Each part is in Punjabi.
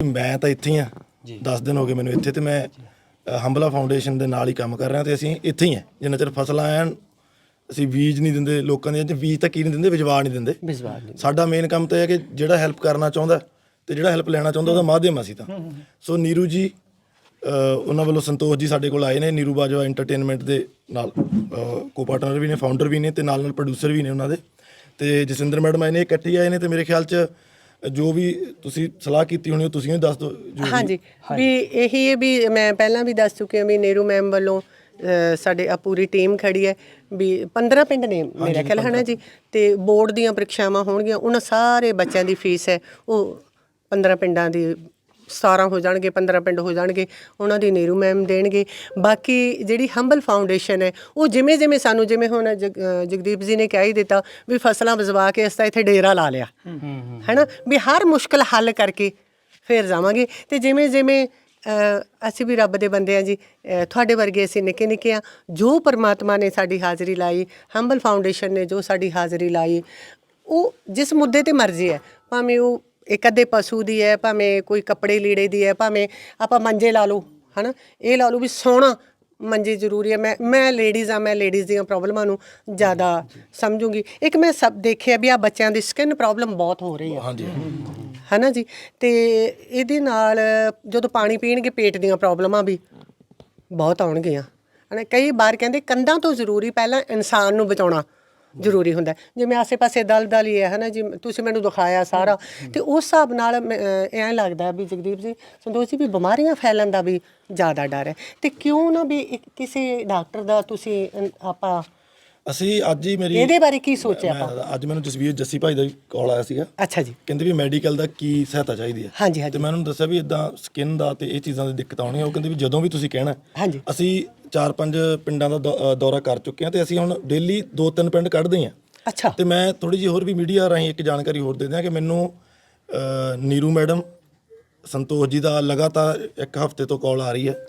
ਮੈਂ ਤਾਂ ਇੱਥੇ ਹੀ ਆ। 10 ਦਿਨ ਹੋ ਗਏ ਮੈਨੂੰ ਇੱਥੇ ਤੇ ਮੈਂ ਅ, ਹੰਬਲਾ ਫਾਊਂਡੇਸ਼ਨ ਦੇ ਨਾਲ ਹੀ ਕੰਮ ਕਰ ਰਿਹਾ ਤੇ ਅਸੀਂ ਇੱਥੇ ਹੀ ਆ। ਜਿੰਨਾ ਚਿਰ ਫਸਲਾਂ ਐਨ ਅਸੀਂ ਬੀਜ ਨਹੀਂ ਦਿੰਦੇ ਲੋਕਾਂ ਦੇ ਬੀਜ ਤਾਂ ਕੀ ਨਹੀਂ ਦਿੰਦੇ ਵਿਜਵਾ ਨਹੀਂ ਦਿੰਦੇ। ਸਾਡਾ ਮੇਨ ਕੰਮ ਤਾਂ ਇਹ ਹੈ ਕਿ ਜਿਹੜਾ ਹੈਲਪ ਕਰਨਾ ਚਾਹੁੰਦਾ ਤੇ ਜਿਹੜਾ ਹੈਲਪ ਲੈਣਾ ਚਾਹੁੰਦਾ ਉਹਦਾ ਮਾਧਿਅਮ ਅਸੀਂ ਤਾਂ। ਸੋ ਨੀਰੂ ਜੀ ਅ, ਉਹਨਾਂ ਵੱਲੋਂ ਸੰਤੋਸ਼ ਜੀ ਸਾਡੇ ਕੋਲ ਆਏ ਨੇ ਨੀਰੂ ਬਾਜਵਾ ਐਂਟਰਟੇਨਮੈਂਟ ਦੇ ਨਾਲ ਕੋ ਪਾਰਟਨਰ ਵੀ ਨੇ ਫਾਊਂਡਰ ਵੀ ਨੇ ਤੇ ਨਾਲ ਨਾਲ ਪ੍ਰੋਡਿਊਸਰ ਵੀ ਨੇ ਉਹਨਾਂ ਦੇ। ਤੇ ਜਸਿੰਦਰ ਮੈਡਮ ਆਏ ਨੇ ਇਕੱਠੇ ਹੀ ਆਏ ਨੇ ਤੇ ਮੇਰੇ ਖਿਆਲ ਚ ਜੋ ਵੀ ਤੁਸੀਂ ਸਲਾਹ ਕੀਤੀ ਹੋਣੀ ਉਹ ਤੁਸੀਂ ਵੀ ਦੱਸ ਦਿਓ ਜੋ ਵੀ- ਹਾਂਜੀ। ਵੀ ਇਹੀ ਹੈ ਵੀ ਮੈਂ ਪਹਿਲਾਂ ਵੀ ਦੱਸ ਚੁੱਕੀ ਹਾਂ ਵੀ ਨੇਰੂ ਮੈਮ ਵੱਲੋਂ ਅ, ਸਾਡੇ ਆ ਪੂਰੀ ਟੀਮ ਖੜੀ ਹੈ ਵੀ 15 ਪਿੰਡ ਨੇ ਮੇਰਾ ਖਿਆਲ ਹੈ ਨਾ ਜੀ ਤੇ ਬੋਰਡ ਦੀਆਂ ਪ੍ਰੀਖਿਆਵਾਂ ਹੋਣਗੀਆਂ ਉਹਨਾਂ ਸਾਰੇ ਬੱਚਿਆਂ ਦੀ ਫੀਸ ਹੈ ਉਹ 15 ਪਿੰਡਾਂ ਦੀ 17 ਹੋ ਜਾਣਗੇ 15 ਪਿੰਡ ਹੋ ਜਾਣਗੇ ਉਹਨਾਂ ਦੀ ਨੇਰੂ ਮੈਮ ਦੇਣਗੇ। ਬਾਕੀ ਜਿਹੜੀ ਹੰਬਲ ਫਾਊਂਡੇਸ਼ਨ ਹੈ ਉਹ ਜਿਵੇਂ ਜਿਵੇਂ ਸਾਨੂੰ ਜਿਵੇਂ ਹੁਣ ਜਗ- ਅ, ਜਗਦੀਪ ਜੀ ਨੇ ਕਹਿ ਹੀ ਦਿੱਤਾ ਵੀ ਫਸਲਾਂ ਵਜਵਾ ਕੇ ਅਸੀਂ ਇੱਥੇ ਡੇਰਾ ਲਾ ਲਿਆ। ਹੈਨਾ? ਵੀ ਹਰ ਮੁਸ਼ਕਲ ਹੱਲ ਕਰਕੇ ਫਿਰ ਜਾਵਾਂਗੇ। ਤੇ ਜਿਵੇਂ ਜਿਵੇਂ ਅ, ਅਸੀਂ ਵੀ ਰੱਬ ਦੇ ਬੰਦੇ ਆ ਜੀ ਅ, ਤੁਹਾਡੇ ਵਰਗੇ ਅਸੀਂ ਨਿੱਕੇ ਨਿੱਕੇ ਆ ਜੋ ਪਰਮਾਤਮਾ ਨੇ ਸਾਡੀ ਹਾਜ਼ਰੀ ਲਾਈ ਹੰਬਲ ਫਾਊਂਡੇਸ਼ਨ ਨੇ ਜੋ ਸਾਡੀ ਹਾਜ਼ਰੀ ਲਾਈ ਉਹ ਜਿਸ ਮੁੱਦੇ ਤੇ ਮਰਜ਼ੀ ਹੈ ਭਾਵੇਂ ਉਹ ਇੱਕ ਅੱਧੇ ਪਸ਼ੂ ਦੀ ਹੈ ਭਾਵੇਂ ਕੋਈ ਕੱਪੜੇ ਲੀੜੇ ਦੀ ਹੈ ਭਾਵੇਂ ਆਪਾਂ ਮੰਜੇ ਲਾ ਲਓ ਹਨਾ? ਇਹ ਲਾ ਲਓ ਵੀ ਸੋਹਣਾ ਮੰਜੇ ਜ਼ਰੂਰੀ ਹੈ। ਮੈਂ ਮੈਂ ਲੇਡੀਜ਼ ਆ ਮੈਂ ਲੇਡੀਜ਼ ਦੀਆਂ ਪ੍ਰੋਬਲਮਾਂ ਨੂੰ ਜ਼ਿਆਦਾ ਸਮਝੂੰਗੀ। ਇੱਕ ਮੈਂ ਸਭ ਦੇਖਿਆ ਵੀ ਆ ਬੱਚਿਆਂ ਦੀ ਸਕਿਨ ਪ੍ਰੋਬਲਮ ਬਹੁਤ ਹੋ ਰਹੀ ਆ। ਹਾਂਜੀ। ਹਨਾ ਜੀ? ਤੇ ਇਹਦੇ ਨਾਲ ਜਦੋਂ ਪਾਣੀ ਪੀਣਗੇ ਪੇਟ ਦੀਆਂ ਪ੍ਰੋਬਲਮਾਂ ਵੀ ਬਹੁਤ ਆਉਣਗੀਆਂ। ਹਨਾ ਕਈ ਵਾਰ ਕਹਿੰਦੇ ਕੰਧਾਂ ਤੋਂ ਜ਼ਰੂਰੀ ਪਹਿਲਾਂ ਇਨਸਾਨ ਨੂੰ ਬਚਾਉਣਾ। ਜ਼ਰੂਰੀ ਹੁੰਦਾ। ਜਿਵੇਂ ਆਸੇ-ਪਾਸੇ ਦਲਦਲ ਹੀ ਹੈ ਹਨਾ ਜੀ ਤੁਸੀਂ ਮੈਨੂੰ ਦਿਖਾਇਆ ਸਾਰਾ। ਤੇ ਉਸ ਹਿਸਾਬ ਨਾਲ ਐਂ ਲੱਗਦਾ ਵੀ ਜਗਦੀਪ ਜੀ ਸੰਤੋਸ਼ ਜੀ ਵੀ ਬਿਮਾਰੀਆਂ ਫੈਲਣ ਦਾ ਵੀ ਜ਼ਿਆਦਾ ਡਰ ਹੈ। ਤੇ ਕਿਉਂ ਨਾ ਵੀ ਕਿਸੇ ਡਾਕਟਰ ਦਾ ਤੁਸੀਂ ਆਪਾਂ ਅਸੀਂ ਅੱਜ ਹੀ ਮੇਰੀ ਇਹਦੇ ਬਾਰੇ ਕੀ ਸੋਚਿਆ ਆਪਾਂ? ਅੱਜ ਮੈਨੂੰ ਜਸਵੀਰ ਜੱਸੀ ਭਾਈ ਦਾ ਕਾਲ ਆਇਆ ਸੀਗਾ। ਅੱਛਾ ਜੀ। ਕਹਿੰਦੇ ਵੀ ਮੈਡੀਕਲ ਦਾ ਕੀ ਸਹਾਇਤਾ ਚਾਹੀਦੀ ਹੈ। ਹਾਂਜੀ ਤੇ ਹਾਂਜੀ ਮੈਂ ਉਹਨੂੰ ਦੱਸਿਆ ਵੀ ਇਦਾਂ ਸਕਿਨ ਦਾ ਤੇ ਇਹ ਚੀਜ਼ਾਂ ਦੀ ਦਿੱਕਤ ਆਉਣੀ ਹੈ ਉਹ ਕਹਿੰਦੇ ਵੀ ਜਦੋਂ ਵੀ ਤੁਸੀਂ ਕਹਿਣਾ ਹਾਂਜੀ। ਅਸੀਂ ਚਾਰ ਪੰਜ ਪਿੰਡਾਂ ਦਾ ਦੌ- ਅ, ਦੌਰਾ ਕਰ ਚੁੱਕੇ ਹਾਂ ਤੇ ਅਸੀਂ ਹੁਣ ਡੇਲੀ ਦੋ ਤਿੰਨ ਪਿੰਡ ਕੱਢਦੇ ਹਾਂ। ਅੱਛਾ। ਤੇ ਮੈਂ ਥੋੜੀ ਜਿਹੀ ਹੋਰ ਵੀ ਮੀਡੀਆ ਰਾਹੀਂ ਇੱਕ ਜਾਣਕਾਰੀ ਹੋਰ ਦੇ ਦਿਆਂ ਕਿ ਮੈਨੂੰ ਅ, ਨੀਰੂ ਮੈਡਮ ਸੰਤੋਸ਼ ਜੀ ਦਾ ਲਗਾਤਾਰ ਇੱਕ ਹਫ਼ਤੇ ਤੋਂ ਕਾਲ ਆ ਰਹੀ ਹੈ।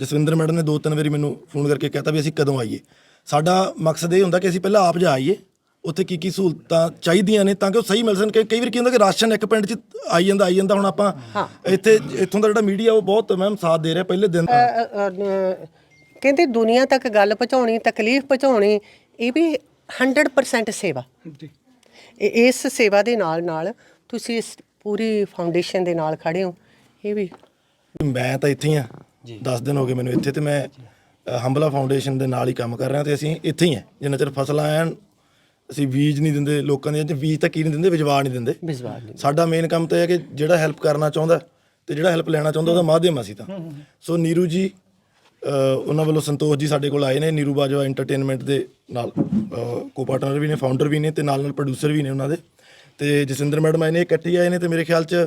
ਜਸਵਿੰਦਰ ਮੈਡਮ ਨੇ ਦੋ ਤਿੰਨ ਵਾਰੀ ਮੈਨੂੰ ਫੋਨ ਕਰਕੇ ਕਹਿਤਾ ਵੀ ਅਸੀਂ ਕਦੋਂ ਆਈਏ। ਸਾਡਾ ਮਕਸਦ ਇਹ ਹੁੰਦਾ ਕਿ ਅਸੀਂ ਪਹਿਲਾਂ ਆਪ ਜਾ ਆਈਏ ਉੱਥੇ ਕੀ ਕੀ ਸਹੂਲਤਾਂ ਚਾਹੀਦੀਆਂ ਨੇ ਤਾਂ ਕਿ ਉਹ ਸਹੀ ਮਿਲ ਸਕਣ। ਕਿ ਕਈ ਵਾਰ ਕੀ ਹੁੰਦਾ ਕਿ ਰਾਸ਼ਨ ਇੱਕ ਪਿੰਡ 'ਚ ਆਈ ਜਾਂਦਾ ਆਈ ਜਾਂਦਾ ਹੁਣ ਆਪਾਂ ਇੱਥੇ ਇੱਥੋਂ ਦਾ ਜਿਹੜਾ ਮੀਡੀਆ ਉਹ ਬਹੁਤ ਮੈਮ ਸਾਥ ਦੇ ਰਿਹਾ। ਪਹਿਲੇ ਦਿਨ ਅ, ਅ, ਅ, ਕਹਿੰਦੇ ਦੁਨੀਆ ਤੱਕ ਗੱਲ ਪਹੁੰਚਾਉਣੀ ਤਕਲੀਫ ਪਹੁੰਚਾਉਣੀ ਇਹ ਵੀ 100% ਸੇਵਾ। ਇਹ- ਇਸ ਸੇਵਾ ਦੇ ਨਾਲ ਨਾਲ ਤੁਸੀਂ ਇਸ ਪੂਰੀ ਫਾਊਂਡੇਸ਼ਨ ਦੇ ਨਾਲ ਖੜੇ ਹੋ ਇਹ ਵੀ ਮੈਂ ਤਾਂ ਇੱਥੇ ਹੀ ਆ 10 ਦਿਨ ਹੋ ਗਏ ਮੈਨੂੰ ਇੱਥੇ ਤੇ ਮੈਂ ਹੰਬਲਾ ਫਾਊਂਡੇਸ਼ਨ ਦੇ ਨਾਲ ਹੀ ਕੰਮ ਕਰ ਰਿਹਾ ਤੇ ਅਸੀਂ ਇੱਥੇ ਹੀ ਆ ਜਿੰਨਾ ਚਿਰ ਫਸਲਾਂ ਐਨ ਅਸੀਂ ਬੀਜ ਨਹੀਂ ਦਿੰਦੇ ਲੋਕਾਂ ਦੇ ਬੀਜ ਤਾਂ ਕੀ ਨਹੀਂ ਦਿੰਦੇ ਵਿਜਵਾ ਨਹੀਂ ਦਿੰਦੇ। ਸਾਡਾ ਮੇਨ ਕੰਮ ਤਾਂ ਇਹ ਹੈ ਕਿ ਜਿਹੜਾ ਹੈਲਪ ਕਰਨਾ ਚਾਹੁੰਦਾ ਤੇ ਜਿਹੜਾ ਹੈਲਪ ਲੈਣਾ ਚਾਹੁੰਦਾ ਉਹਦਾ ਮਾਧਿਅਮ ਅਸੀਂ ਤਾਂ। ਸੋ ਨੀਰੂ ਜੀ ਉਹਨਾਂ ਵੱਲੋਂ ਸੰਤੋਸ਼ ਜੀ ਸਾਡੇ ਕੋਲ ਆਏ ਨੇ ਨੀਰੂ ਬਾਜਵਾ ਐਂਟਰਟੇਨਮੈਂਟ ਦੇ ਨਾਲ ਕੋ ਪਾਰਟਨਰ ਵੀ ਨੇ ਫਾਊਂਡਰ ਵੀ ਨੇ ਤੇ ਨਾਲ ਨਾਲ ਪ੍ਰੋਡਿਊਸਰ ਵੀ ਨੇ ਉਹਨਾਂ ਦੇ। ਤੇ ਜਸਿੰਦਰ ਮੈਡਮ ਆਏ ਨੇ ਇਕੱਠੇ ਹੀ ਆਏ ਨੇ ਤੇ ਮੇਰੇ ਖਿਆਲ ਚ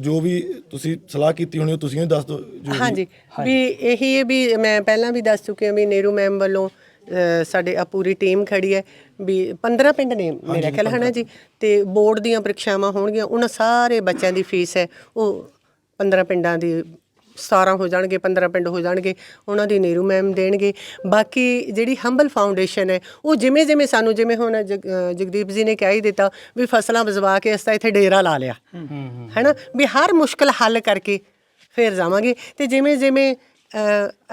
ਜੋ ਵੀ ਤੁਸੀਂ ਸਲਾਹ ਕੀਤੀ ਹੋਣੀ ਉਹ ਤੁਸੀਂ ਵੀ ਦੱਸ ਦਿਓ ਜੋ ਹਾਂਜੀ ਵੀ ਇਹੀ ਹੈ ਵੀ ਮੈਂ ਪਹਿਲਾਂ ਵੀ ਦੱਸ ਚੁੱਕੀ ਹਾਂ ਵੀ ਨੇਰੂ ਮੈਮ ਵੱਲੋਂ ਸਾਡੇ ਆ ਪੂਰੀ ਟੀਮ ਖੜੀ ਹੈ ਵੀ 15 ਪਿੰਡ ਨੇ ਮੇਰਾ ਖਿਆਲ ਹੈ ਨਾ ਜੀ? ਤੇ ਬੋਰਡ ਦੀਆਂ ਪ੍ਰੀਖਿਆਵਾਂ ਹੋਣਗੀਆਂ ਉਹਨਾਂ ਸਾਰੇ ਬੱਚਿਆਂ ਦੀ ਫੀਸ ਹੈ ਉਹ 15 ਪਿੰਡਾਂ ਦੀ 17 ਹੋ ਜਾਣਗੇ 15 ਪਿੰਡ ਹੋ ਜਾਣਗੇ ਉਹਨਾਂ ਦੀ ਨੇਰੂ ਮੈਮ ਦੇਣਗੇ। ਬਾਕੀ ਜਿਹੜੀ ਹੰਬਲ ਫਾਊਂਡੇਸ਼ਨ ਹੈ ਉਹ ਜਿਵੇਂ ਜਿਵੇਂ ਸਾਨੂੰ ਜਿਵੇਂ ਹੁਣ ਜਗਦੀਪ ਜੀ ਨੇ ਕਹਿ ਹੀ ਦਿੱਤਾ ਵੀ ਫਸਲਾਂ ਵਜਵਾ ਕੇ ਅਸੀਂ ਇੱਥੇ ਡੇਰਾ ਲਾ ਲਿਆ। ਹੈਨਾ? ਵੀ ਹਰ ਮੁਸ਼ਕਲ ਹੱਲ ਕਰਕੇ ਫਿਰ ਜਾਵਾਂਗੇ। ਤੇ ਜਿਵੇਂ ਜਿਵੇਂ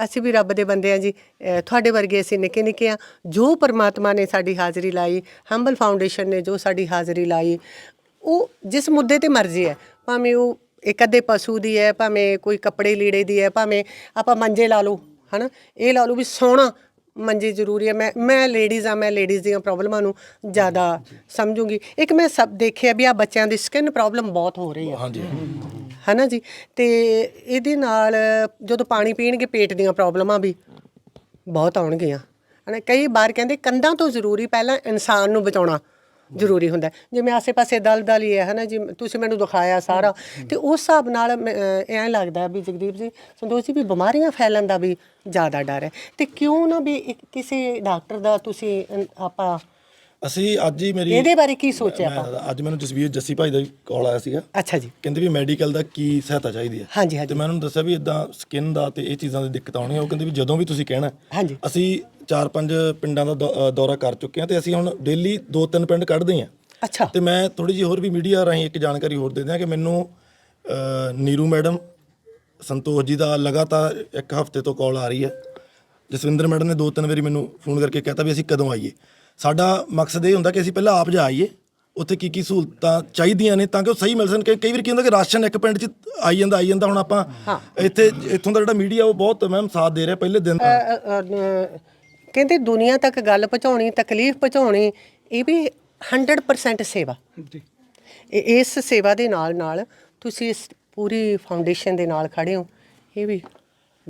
ਅਸੀਂ ਵੀ ਰੱਬ ਦੇ ਬੰਦੇ ਆ ਜੀ ਤੁਹਾਡੇ ਵਰਗੇ ਅਸੀਂ ਨਿੱਕੇ ਨਿੱਕੇ ਆ ਜੋ ਪਰਮਾਤਮਾ ਨੇ ਸਾਡੀ ਹਾਜ਼ਰੀ ਲਾਈ ਹੰਬਲ ਫਾਊਂਡੇਸ਼ਨ ਨੇ ਜੋ ਸਾਡੀ ਹਾਜ਼ਰੀ ਲਾਈ ਉਹ ਜਿਸ ਮੁੱਦੇ ਤੇ ਮਰਜ਼ੀ ਹੈ ਭਾਵੇਂ ਉਹ ਇੱਕ ਅੱਧੇ ਪਸ਼ੂ ਦੀ ਹੈ ਭਾਵੇਂ ਕੋਈ ਕੱਪੜੇ ਲੀੜੇ ਦੀ ਹੈ ਭਾਵੇਂ ਆਪਾਂ ਮੰਜੇ ਲਾ ਲਓ ਹਨਾ? ਇਹ ਲਾ ਲਓ ਵੀ ਸੋਹਣਾ ਮੰਜੇ ਜ਼ਰੂਰੀ ਹੈ। ਮੈਂ ਮੈਂ ਲੇਡੀਜ਼ ਆ ਮੈਂ ਲੇਡੀਜ਼ ਦੀਆਂ ਪ੍ਰੋਬਲਮਾਂ ਨੂੰ ਜ਼ਿਆਦਾ ਸਮਝੂੰਗੀ। ਇੱਕ ਮੈਂ ਸਭ ਦੇਖਿਆ ਵੀ ਆ ਬੱਚਿਆਂ ਦੀ ਸਕਿਨ ਪ੍ਰੋਬਲਮ ਬਹੁਤ ਹੋ ਰਹੀ ਆ ਹਾਂਜੀ। ਹਨਾ ਜੀ? ਤੇ ਇਹਦੇ ਨਾਲ ਜਦੋਂ ਪਾਣੀ ਪੀਣਗੇ ਪੇਟ ਦੀਆਂ ਪ੍ਰੋਬਲਮਾਂ ਵੀ ਬਹੁਤ ਆਉਣਗੀਆਂ। ਹਨਾ ਕਈ ਵਾਰ ਕਹਿੰਦੇ ਕੰਧਾਂ ਤੋਂ ਜ਼ਰੂਰੀ ਪਹਿਲਾਂ ਇਨਸਾਨ ਨੂੰ ਬਚਾਉਣਾ। ਜ਼ਰੂਰੀ ਹੁੰਦਾ। ਜਿਵੇਂ ਆਸੇ-ਪਾਸੇ ਦਲਦਲ ਹੀ ਹੈ ਹਨਾ ਜੀ ਤੁਸੀਂ ਮੈਨੂੰ ਦਿਖਾਇਆ ਸਾਰਾ ਤੇ ਉਸ ਹਿਸਾਬ ਨਾਲ ਐਂ ਲੱਗਦਾ ਵੀ ਜਗਦੀਪ ਜੀ ਸੰਤੋਸ਼ ਜੀ ਵੀ ਬਿਮਾਰੀਆਂ ਫੈਲਣ ਦਾ ਵੀ ਜ਼ਿਆਦਾ ਡਰ ਹੈ। ਤੇ ਕਿਉਂ ਨਾ ਵੀ ਕਿਸੇ ਡਾਕਟਰ ਦਾ ਤੁਸੀਂ ਆਪਾਂ ਅਸੀਂ ਅੱਜ ਹੀ ਮੇਰੀ ਇਹਦੇ ਬਾਰੇ ਕੀ ਸੋਚਿਆ ਆਪਾਂ? ਅੱਜ ਮੈਨੂੰ ਜਸਵੀਰ ਜੱਸੀ ਭਾਈ ਦਾ ਕਾਲ ਆਇਆ ਸੀਗਾ। ਅੱਛਾ ਜੀ। ਕਹਿੰਦੇ ਵੀ ਮੈਡੀਕਲ ਦਾ ਕੀ ਸਹਾਇਤਾ ਚਾਹੀਦੀ ਹੈ। ਹਾਂਜੀ ਤੇ ਹਾਂਜੀ ਮੈਂ ਉਹਨੂੰ ਦੱਸਿਆ ਵੀ ਇਦਾਂ ਸਕਿਨ ਦਾ ਤੇ ਇਹ ਚੀਜ਼ਾਂ ਦੀ ਦਿੱਕਤ ਆਉਣੀ ਹੈ ਉਹ ਕਹਿੰਦੇ ਵੀ ਜਦੋਂ ਵੀ ਤੁਸੀਂ ਕਹਿਣਾ ਹਾਂਜੀ। ਅਸੀਂ ਚਾਰ ਪੰਜ ਪਿੰਡਾਂ ਦਾ ਦੌ- ਅ, ਦੌਰਾ ਕਰ ਚੁੱਕੇ ਹਾਂ ਤੇ ਅਸੀਂ ਹੁਣ ਡੇਲੀ ਦੋ ਤਿੰਨ ਪਿੰਡ ਕੱਢਦੇ ਹਾਂ। ਅੱਛਾ। ਤੇ ਮੈਂ ਥੋੜੀ ਜਿਹੀ ਹੋਰ ਵੀ ਮੀਡੀਆ ਰਾਹੀਂ ਇੱਕ ਜਾਣਕਾਰੀ ਹੋਰ ਦੇ ਦਿਆਂ ਕਿ ਮੈਨੂੰ ਅ, ਨੀਰੂ ਮੈਡਮ ਸੰਤੋਸ਼ ਜੀ ਦਾ ਲਗਾਤਾਰ ਇੱਕ ਹਫ਼ਤੇ ਤੋਂ ਕਾਲ ਆ ਰਹੀ ਹੈ। ਜਸਵਿੰਦਰ ਮੈਡਮ ਨੇ ਦੋ ਤਿੰਨ ਵਾਰੀ ਮੈਨੂੰ ਫੋਨ ਕਰਕੇ ਕਹਿਤਾ ਵੀ ਅਸੀਂ ਕਦੋਂ ਆਈਏ। ਸਾਡਾ ਮਕਸਦ ਇਹ ਹੁੰਦਾ ਕਿ ਅਸੀਂ ਪਹਿਲਾਂ ਆਪ ਜਾ ਆਈਏ ਉੱਥੇ ਕੀ ਕੀ ਸਹੂਲਤਾਂ ਚਾਹੀਦੀਆਂ ਨੇ ਤਾਂ ਕਿ ਉਹ ਸਹੀ ਮਿਲ ਸਕਣ। ਕਈ ਕਈ ਵਾਰ ਕੀ ਹੁੰਦਾ ਕਿ ਰਾਸ਼ਨ ਇੱਕ ਪਿੰਡ 'ਚ ਆਈ ਜਾਂਦਾ ਆਈ ਜਾਂਦਾ ਹੁਣ ਆਪਾਂ ਇੱਥੇ ਇੱਥੋਂ ਦਾ ਜਿਹੜਾ ਮੀਡੀਆ ਉਹ ਬਹੁਤ ਮੈਮ ਸਾਥ ਦੇ ਰਿਹਾ ਪਹਿਲੇ ਦਿਨ ਅ, ਅ, ਅ, ਕਹਿੰਦੇ ਦੁਨੀਆ ਤੱਕ ਗੱਲ ਪਹੁੰਚਾਉਣੀ ਤਕਲੀਫ ਪਹੁੰਚਾਉਣੀ ਇਹ ਵੀ 100% ਸੇਵਾ। ਜੀ। ਇਸ ਸੇਵਾ ਦੇ ਨਾਲ ਨਾਲ ਤੁਸੀਂ ਇਸ ਪੂਰੀ ਫਾਊਂਡੇਸ਼ਨ ਦੇ ਨਾਲ ਖੜੇ ਹੋ। ਇਹ ਵੀ